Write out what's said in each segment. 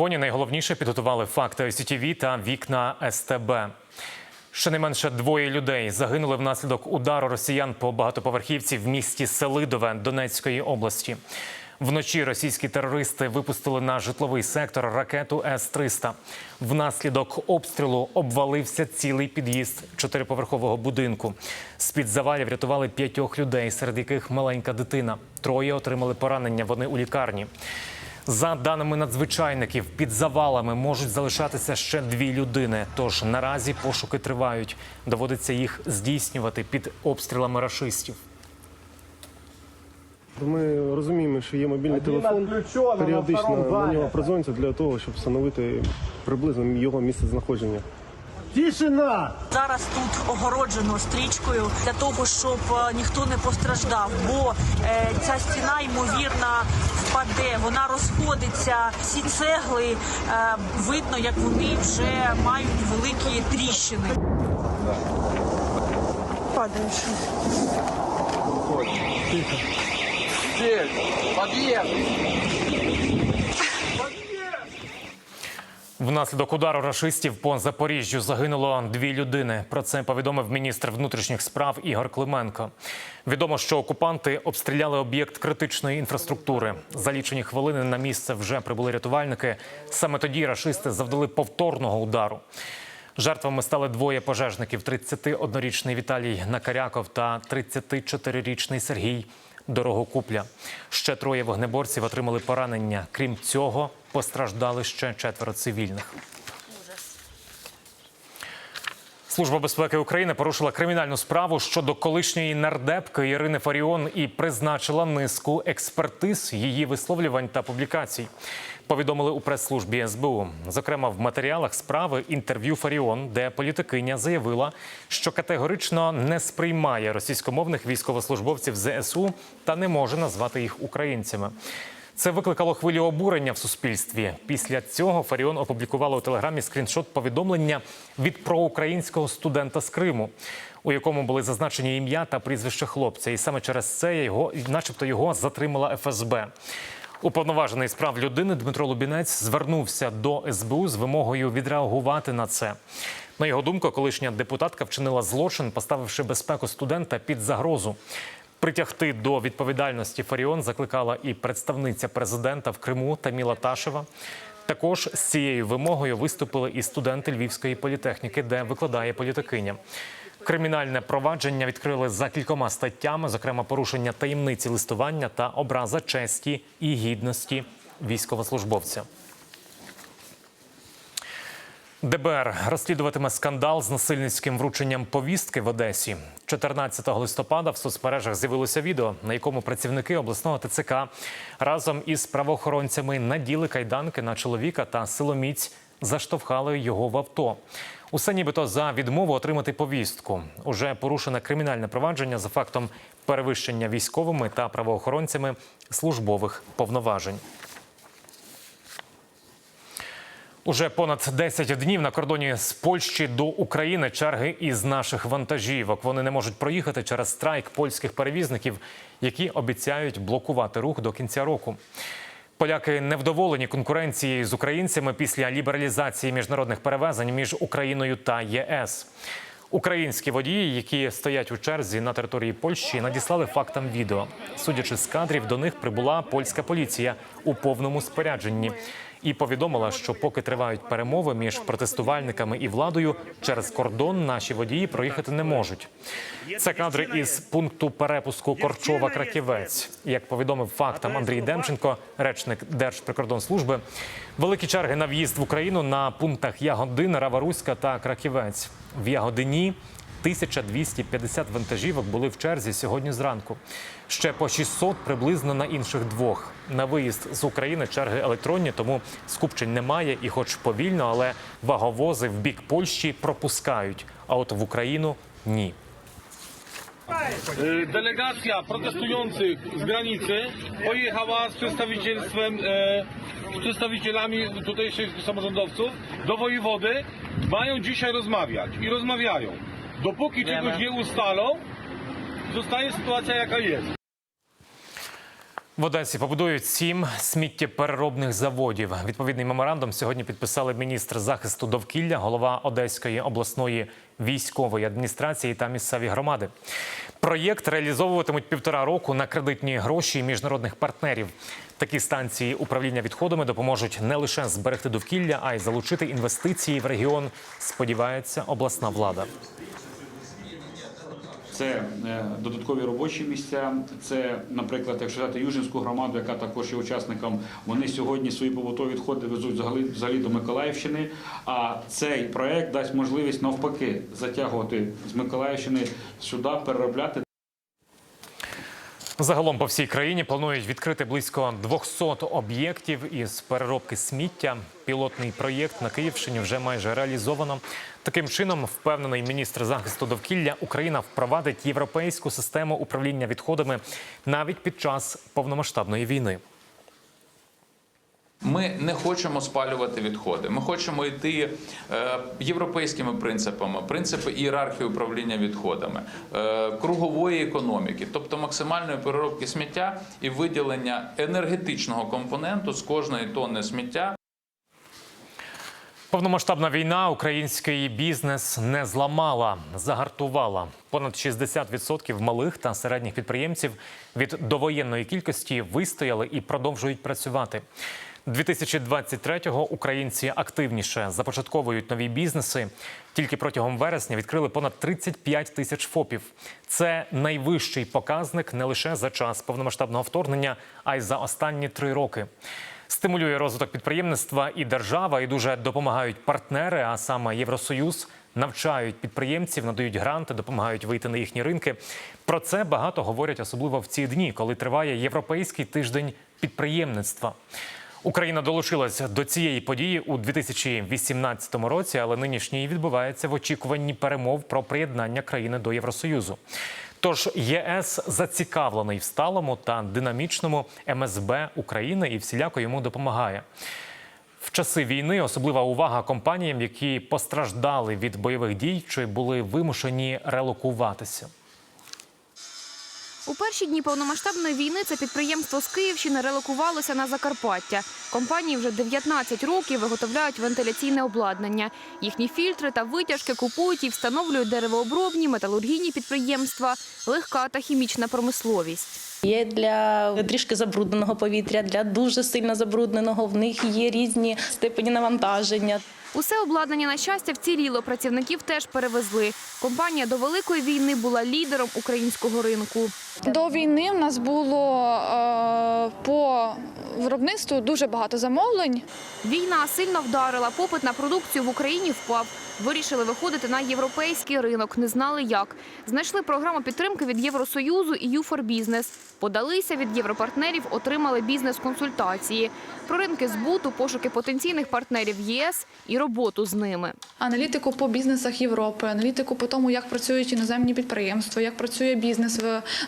Поні найголовніше підготували факти СІТВ та вікна СТБ. Щонайменше двоє людей загинули внаслідок удару росіян по багатоповерхівці в місті Селидове Донецької області. Вночі російські терористи випустили на житловий сектор ракету С-300. Внаслідок обстрілу обвалився цілий під'їзд чотириповерхового будинку. З-під завалів рятували п'ятьох людей, серед яких маленька дитина. Троє отримали поранення. Вони у лікарні. За даними надзвичайників, під завалами можуть залишатися ще дві людини. Тож наразі пошуки тривають. Доводиться їх здійснювати під обстрілами рашистів. Ми розуміємо, що є мобільний телефон. Періодично на нього зайнят. для того, щоб встановити приблизно його місце знаходження. Тишина! Зараз тут огороджено стрічкою для того, щоб е, ніхто не постраждав, бо е, ця стіна ймовірно впаде. Вона розходиться. Всі цегли е, видно, як вони вже мають великі тріщини. Падає щось. Тихо. подъезд. Внаслідок удару рашистів по Запоріжжю загинуло дві людини. Про це повідомив міністр внутрішніх справ Ігор Клименко. Відомо, що окупанти обстріляли об'єкт критичної інфраструктури. За лічені хвилини на місце вже прибули рятувальники. Саме тоді рашисти завдали повторного удару. Жертвами стали двоє пожежників: 31-річний Віталій Накаряков та 34-річний Сергій Дорогокупля. Ще троє вогнеборців отримали поранення. Крім цього, постраждали ще четверо цивільних. Служба безпеки України порушила кримінальну справу щодо колишньої нардепки Ірини Фаріон і призначила низку експертиз її висловлювань та публікацій. Повідомили у прес-службі СБУ. Зокрема, в матеріалах справи інтерв'ю Фаріон, де політикиня заявила, що категорично не сприймає російськомовних військовослужбовців ЗСУ та не може назвати їх українцями. Це викликало хвилю обурення в суспільстві. Після цього Фаріон опублікувала у телеграмі скріншот повідомлення від проукраїнського студента з Криму, у якому були зазначені ім'я та прізвище хлопця. І саме через це його, начебто, його затримала ФСБ. Уповноважений з прав людини Дмитро Лубінець звернувся до СБУ з вимогою відреагувати на це. На його думку, колишня депутатка вчинила злочин, поставивши безпеку студента під загрозу. Притягти до відповідальності Фаріон закликала і представниця президента в Криму Таміла Ташева. Також з цією вимогою виступили і студенти Львівської політехніки, де викладає політикиня. Кримінальне провадження відкрили за кількома статтями, зокрема порушення таємниці листування та образа честі і гідності військовослужбовця. ДБР розслідуватиме скандал з насильницьким врученням повістки в Одесі. 14 листопада в соцмережах з'явилося відео, на якому працівники обласного ТЦК разом із правоохоронцями наділи кайданки на чоловіка та силоміць заштовхали його в авто. Усе нібито за відмову отримати повістку. Уже порушене кримінальне провадження за фактом перевищення військовими та правоохоронцями службових повноважень. Уже понад 10 днів на кордоні з Польщі до України черги із наших вантажівок. Вони не можуть проїхати через страйк польських перевізників, які обіцяють блокувати рух до кінця року. Поляки невдоволені конкуренцією з українцями після лібералізації міжнародних перевезень між Україною та ЄС. Українські водії, які стоять у черзі на території Польщі, надіслали фактам відео. Судячи з кадрів, до них прибула польська поліція у повному спорядженні і повідомила, що поки тривають перемови між протестувальниками і владою, через кордон наші водії проїхати не можуть. Це кадри із пункту перепуску Корчова Краківець. Як повідомив фактам Андрій Демченко, речник Держприкордонслужби, великі черги на в'їзд в Україну на пунктах Ягодин, Раваруська та Краківець. В Ягодині 1250 вантажівок були в черзі сьогодні зранку. Ще по 600 приблизно на інших двох. На виїзд з України черги електронні, тому скупчень немає. І, хоч повільно, ale ваговози в бік Польщі пропускають. А от в Україну ні. E, Delegacja protestujących z granicy pojechała z przedstawicielstwem, z przedstawicielami tutejszych samorządowców do wojewody. Mają dzisiaj rozmawiać i rozmawiają. Dopóki czegoś nie ustalą, zostaje sytuacja jaka jest. В Одесі побудують сім сміттєпереробних заводів. Відповідний меморандум сьогодні підписали міністр захисту довкілля, голова Одеської обласної військової адміністрації та місцеві громади. Проєкт реалізовуватимуть півтора року на кредитні гроші міжнародних партнерів. Такі станції управління відходами допоможуть не лише зберегти довкілля, а й залучити інвестиції в регіон. Сподівається обласна влада. Це е, додаткові робочі місця. Це, наприклад, якщо взяти Южинську громаду, яка також є учасником, вони сьогодні свої побутові відходи везуть взагалі, взагалі до Миколаївщини. А цей проект дасть можливість навпаки затягувати з Миколаївщини сюди, переробляти Загалом по всій країні планують відкрити близько 200 об'єктів із переробки сміття. Пілотний проєкт на Київщині вже майже реалізовано. Таким чином, впевнений міністр захисту довкілля, Україна впровадить європейську систему управління відходами навіть під час повномасштабної війни. Ми не хочемо спалювати відходи. Ми хочемо йти е, європейськими принципами, принципи ієрархії управління відходами, е, кругової економіки, тобто максимальної переробки сміття і виділення енергетичного компоненту з кожної тонни сміття Повномасштабна війна український бізнес не зламала, загартувала. Понад 60% малих та середніх підприємців від довоєнної кількості вистояли і продовжують працювати. 2023-го українці активніше започатковують нові бізнеси. Тільки протягом вересня відкрили понад 35 тисяч ФОПів. Це найвищий показник не лише за час повномасштабного вторгнення, а й за останні три роки. Стимулює розвиток підприємництва і держава, і дуже допомагають партнери, а саме Євросоюз. Навчають підприємців, надають гранти, допомагають вийти на їхні ринки. Про це багато говорять, особливо в ці дні, коли триває європейський тиждень підприємництва. Україна долучилась до цієї події у 2018 році, але нинішній відбувається в очікуванні перемов про приєднання країни до Євросоюзу. Тож ЄС зацікавлений в сталому та динамічному МСБ України і всіляко йому допомагає. В часи війни особлива увага компаніям, які постраждали від бойових дій чи були вимушені релокуватися. У перші дні повномасштабної війни це підприємство з Київщини релокувалося на Закарпаття. Компанії вже 19 років виготовляють вентиляційне обладнання. Їхні фільтри та витяжки купують і встановлюють деревообробні, металургійні підприємства, легка та хімічна промисловість. Є для трішки забрудненого повітря, для дуже сильно забрудненого. В них є різні степені навантаження. Усе обладнання на щастя вціліло. Працівників теж перевезли. Компанія до великої війни була лідером українського ринку. До війни в нас було е, по виробництву дуже багато замовлень. Війна сильно вдарила. Попит на продукцію в Україні впав. Вирішили виходити на європейський ринок. Не знали як. Знайшли програму підтримки від Євросоюзу і «You for Business». Подалися від європартнерів, отримали бізнес-консультації. Про ринки збуту, пошуки потенційних партнерів ЄС і роботу з ними. Аналітику по бізнесах Європи, аналітику по тому, як працюють іноземні підприємства, як працює бізнес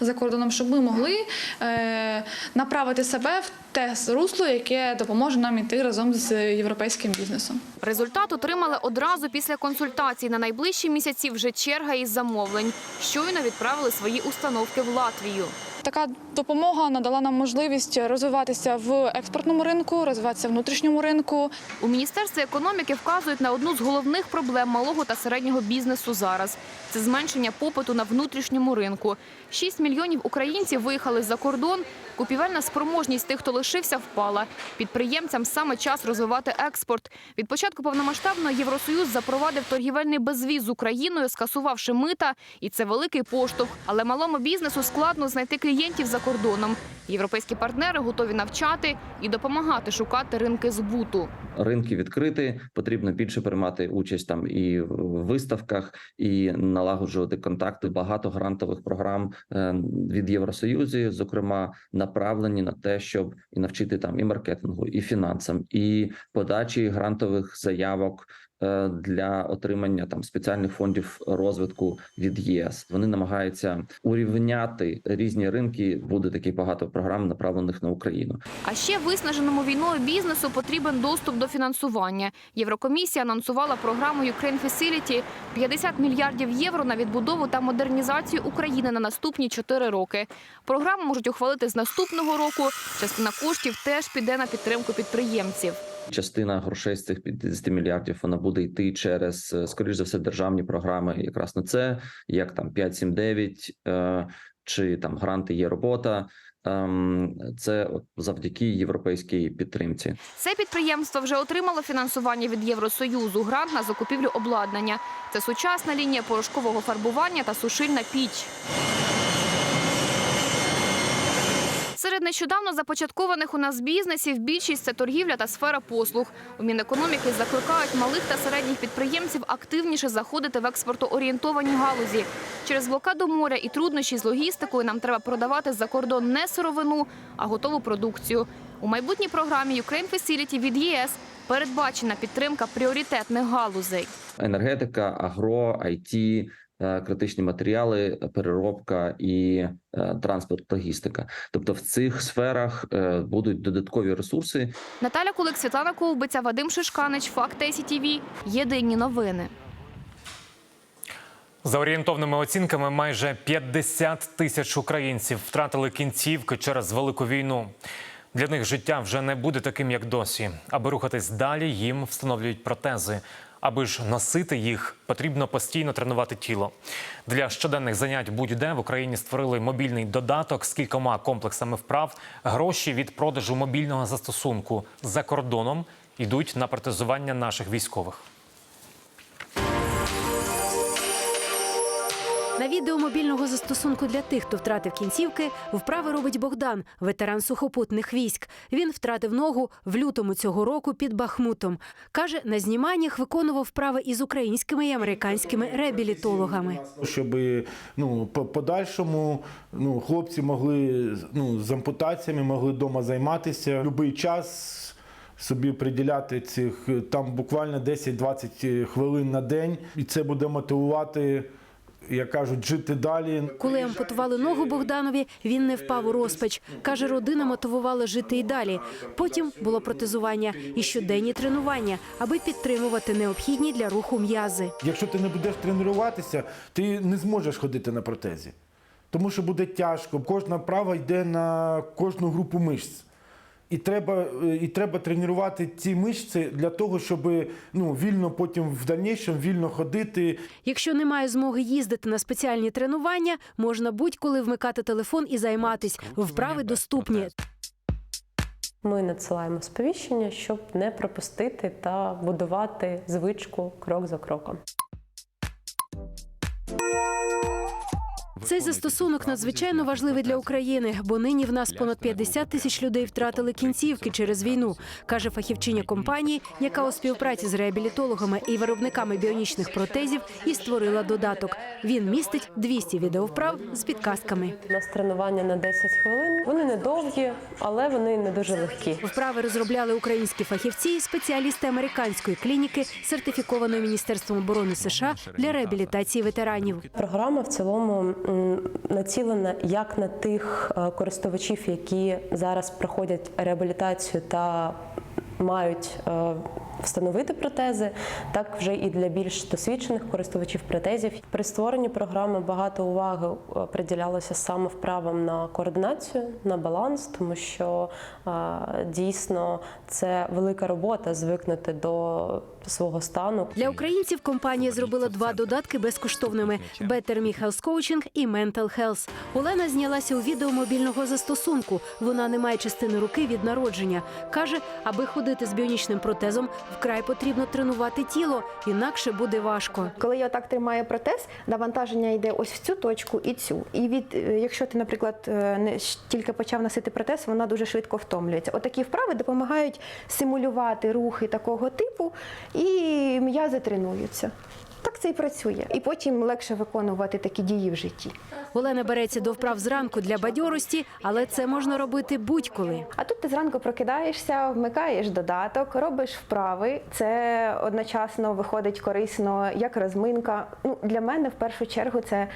за кордоном, щоб ми могли е, направити себе в те русло, яке допоможе нам іти разом з європейським бізнесом. Результат отримали одразу після консультацій. На найближчі місяці вже черга із замовлень. Щойно відправили свої установки в Латвію. Така допомога надала нам можливість розвиватися в експортному ринку, розвиватися в внутрішньому ринку. У Міністерстві економіки вказують на одну з головних проблем малого та середнього бізнесу зараз – це зменшення попиту на внутрішньому ринку. 6 мільйонів українців виїхали за кордон. Купівельна спроможність тих, хто лишився, впала. Підприємцям саме час розвивати експорт. Від початку повномасштабного Євросоюз запровадив торгівельний безвіз з Україною, скасувавши мита. І це великий поштовх. Але малому бізнесу складно знайти клієнтів за кордоном. Європейські партнери готові навчати і допомагати шукати ринки збуту. ринки відкриті, потрібно більше приймати участь там і в виставках, і налагоджувати контакти. Багато грантових програм е, від Євросоюзу, зокрема, направлені на те, щоб і навчити там і маркетингу, і фінансам, і подачі грантових заявок. Е, для отримання там спеціальних фондів розвитку від ЄС. Вони намагаються урівняти різні ринки. Буде таких багато програм, направлених на Україну. А ще виснаженому війною бізнесу потрібен доступ до фінансування. Єврокомісія анонсувала програму Ukraine Facility – 50 мільярдів євро на відбудову та модернізацію України на наступні 4 роки. Програму можуть ухвалити з наступного року. Частина коштів теж піде на підтримку підприємців. Частина грошей з цих 50 мільярдів вона буде йти через е, скоріш за все державні програми, якраз на це, як там 5.7.9, е, чи там гранти є робота. Ем, Це завдяки європейській підтримці. Це підприємство вже отримало фінансування від Євросоюзу, грант на закупівлю обладнання. Це сучасна лінія порошкового фарбування та сушильна піч. Серед нещодавно започаткованих у нас бізнесів більшість це торгівля та сфера послуг. У Мінекономіки закликають малих та середніх підприємців активніше заходити в експортоорієнтовані галузі. Через блокаду моря і труднощі з логістикою нам треба продавати за кордон не сировину, а готову продукцію. У майбутній програмі Ukraine Facility від ЄС передбачена підтримка пріоритетних галузей. енергетика, агро, е, критичні матеріали, переробка і е, транспорт, логістика. Тобто в цих сферах е, будуть додаткові ресурси, Наталя Кулик, Світлана Ковбиця, Вадим Шишканич, Факт СІТІВІ. Єдині новини. За орієнтовними оцінками, майже 50 тисяч українців втратили кінцівки через велику війну. Для них життя вже не буде таким, як досі. Аби рухатись далі, їм встановлюють протези. Аби ж носити їх, потрібно постійно тренувати тіло. Для щоденних занять будь-де в Україні створили мобільний додаток з кількома комплексами вправ. Гроші від продажу мобільного застосунку за кордоном йдуть на протезування наших військових. На відео мобільного застосунку для тих, хто втратив кінцівки, вправи робить Богдан, ветеран сухопутних військ. Він втратив ногу в лютому цього року під Бахмутом. Каже, на зніманнях виконував вправи із українськими і американськими реабілітологами. Щоб ну, по подальшому ну, хлопці могли ну, з ампутаціями могли вдома займатися будь-який час. Собі приділяти цих там буквально 10-20 хвилин на день, і це буде мотивувати, як кажуть, жити далі. Коли ампутували ногу Богданові, він не впав у розпач. Каже, родина мотивувала жити і далі. Потім було протезування і щоденні тренування, аби підтримувати необхідні для руху м'язи. Якщо ти не будеш тренуватися, ти не зможеш ходити на протезі. Тому що буде тяжко. Кожна вправа йде на кожну групу мишць. І треба, е, і треба тренувати ці мишці для того, щоб ну, вільно потім в дальнішому вільно ходити. Якщо немає змоги їздити на спеціальні тренування, можна будь-коли вмикати телефон і займатись. Вправи доступні. Ми надсилаємо сповіщення, щоб не пропустити та будувати звичку крок за кроком. Цей застосунок надзвичайно важливий для України, бо нині в нас понад 50 тисяч людей втратили кінцівки через війну, каже фахівчиня компанії, яка у співпраці з реабілітологами і виробниками біонічних протезів і створила додаток. Він містить 200 відеовправ з підказками. У нас тренування на 10 хвилин. Вони не довгі, але вони не дуже легкі. Вправи розробляли українські фахівці, і спеціалісти американської клініки, сертифікованої міністерством оборони США для реабілітації ветеранів. Програма в цілому націлена як на тих е, користувачів, які зараз проходять реабілітацію та мають е, встановити протези, так вже і для більш досвідчених користувачів протезів. При створенні програми багато уваги е, приділялося саме вправам на координацію, на баланс, тому що е, дійсно це велика робота звикнути до свого стану. Для українців компанія зробила два додатки безкоштовними: Better Me Health Coaching і Mental Health. Олена знялася у відео мобільного застосунку. Вона не має частини руки від народження. каже, аби ходити з біонічним протезом, вкрай потрібно тренувати тіло, інакше буде важко. Коли я так тримаю протез, навантаження йде ось в цю точку і цю. І від, е, якщо ти, наприклад, е, не тільки почав носити протез, вона дуже швидко втомлюється. Отакі вправи допомагають симулювати рухи такого типу, і м'язи тренуються. Так це і працює. І потім легше виконувати такі дії в житті. Олена береться до вправ зранку для бадьорості, але це можна робити будь-коли. А тут ти зранку прокидаєшся, вмикаєш додаток, робиш вправи. Це одночасно виходить корисно як розминка. Ну, для мене в першу чергу це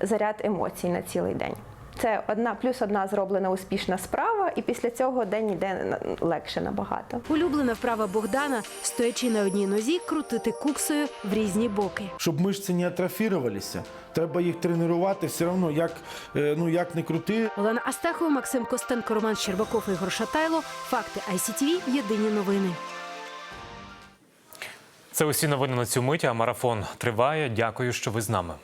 заряд емоцій на цілий день. Це одна плюс одна зроблена успішна справа, і після цього день йде легше набагато. Улюблена вправа Богдана, стоячи на одній нозі, крутити куксою в різні боки. Щоб мишці не атрофірувалися, треба їх тренувати все одно, як, е, ну, як не крути. Олена Астахова, Максим Костенко, Роман Щербаков, Ігор Шатайло. Факти ICTV. Єдині новини. Це усі новини на цю мить. А марафон триває. Дякую, що ви з нами.